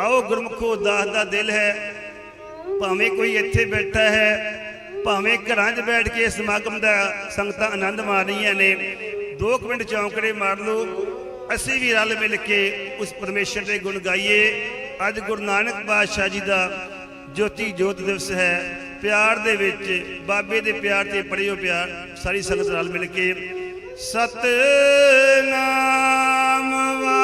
ਆਓ ਗੁਰਮੁਖੋ, ਦਾਸ ਦਾ ਦਿਲ ਹੈ। ਭਾਵੇਂ ਕੋਈ ਇੱਥੇ ਬੈਠਾ ਹੈ, ਭਾਵੇਂ ਘਰਾਂ 'ਚ ਬੈਠ ਕੇ ਸਮਾਗਮ ਦਾ ਸੰਗਤਾਂ ਆਨੰਦ ਮਾਣ ਰਹੀਆਂ ਨੇ 2 ਮਿੰਟ ਚੌਂਕੜੇ ਮਾਰ ਲਓ। ਅਸੀਂ ਵੀ ਰਲ ਮਿਲ ਕੇ ਉਸ ਪਰਮੇਸ਼ਰ ਦੇ ਗੁਣ ਗਾਈਏ। ਅੱਜ ਗੁਰੂ ਨਾਨਕ ਪਾਤਸ਼ਾਹ ਜੀ ਦਾ ਜੋਤੀ ਜੋਤ ਦਿਵਸ ਹੈ। ਪਿਆਰ ਦੇ ਵਿੱਚ, ਬਾਬੇ ਦੇ ਪਿਆਰ ਤੇ ਪੜਿਓ ਪਿਆਰ, ਸਾਰੀ ਸੰਗਤ ਰਲ ਮਿਲ ਕੇ। ਸਤਨਾਮ ਵਾਹਿਗੁਰੂ।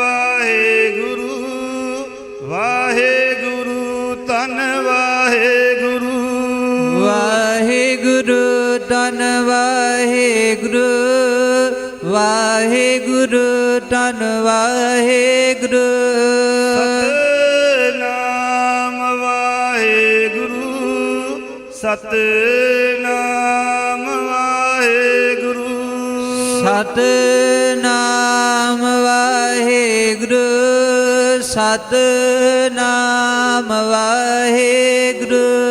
ਵਾਹਿਗੁਰੂ ਧੰਨ ਵਾਹਿਗੁਰੂ। ਸਤਨਾਮ ਵਾਹਿਗੁਰੂ ਸਤਨਾਮ ਵਾਹਿਗੁਰੂ। ਸਤਨਾਮ ਵਾਹਿਗੁਰੂ ਸਤਨਾਮ ਵਾਹਿਗੁਰੂ।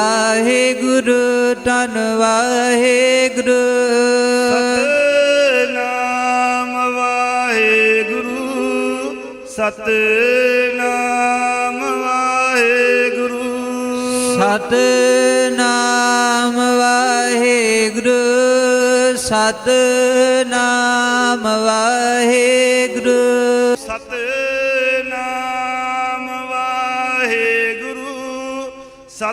ਵਾਹਿਗੁਰੂ ਤਨ ਵਾਹਿਗੁਰੂ। ਸਤਨਾਮ ਵਾਹਿਗੁਰੂ ਸਤਨਾਮ ਵਾਹਿਗੁਰੂ। ਸਤਨਾਮ ਵਾਹਿਗੁਰੂ ਸਤਨਾਮ ਵਾਹਿਗੁਰੂ।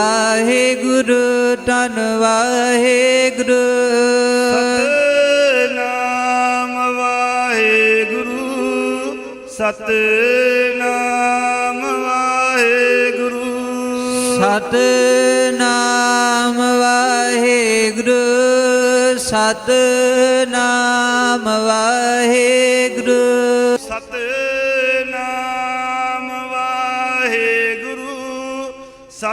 ਵਾਹਿਗੁਰੂ ਤਨ ਵਾਹਿਗੁਰੂ। ਸਤਨਾਮ ਵਾਹਿਗੁਰੂ ਸਤਨਾਮ ਵਾਹਿਗੁਰੂ। ਸਤਨਾਮ ਵਾਹਿਗੁਰੂ ਸਤਨਾਮ ਵਾਹਿਗੁਰੂ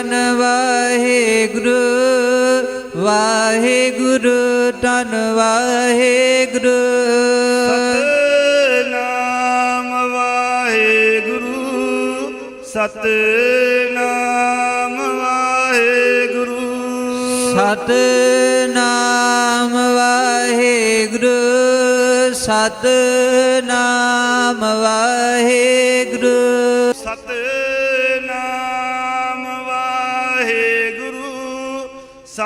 ਤਨ ਵਾਹਿਗੁਰੂ ਵਾਹਿਗੁਰੂ ਤਨ ਵਾਹਿਗੁਰੂ। ਸਤਨਾਮ ਵਾਹਿਗੁਰੂ ਸਤਨਾਮ ਵਾਹਿਗੁਰੂ। ਸਤਨਾਮ ਵਾਹਿਗੁਰੂ ਸਤਨਾਮ ਵਾਹਿਗੁਰੂ।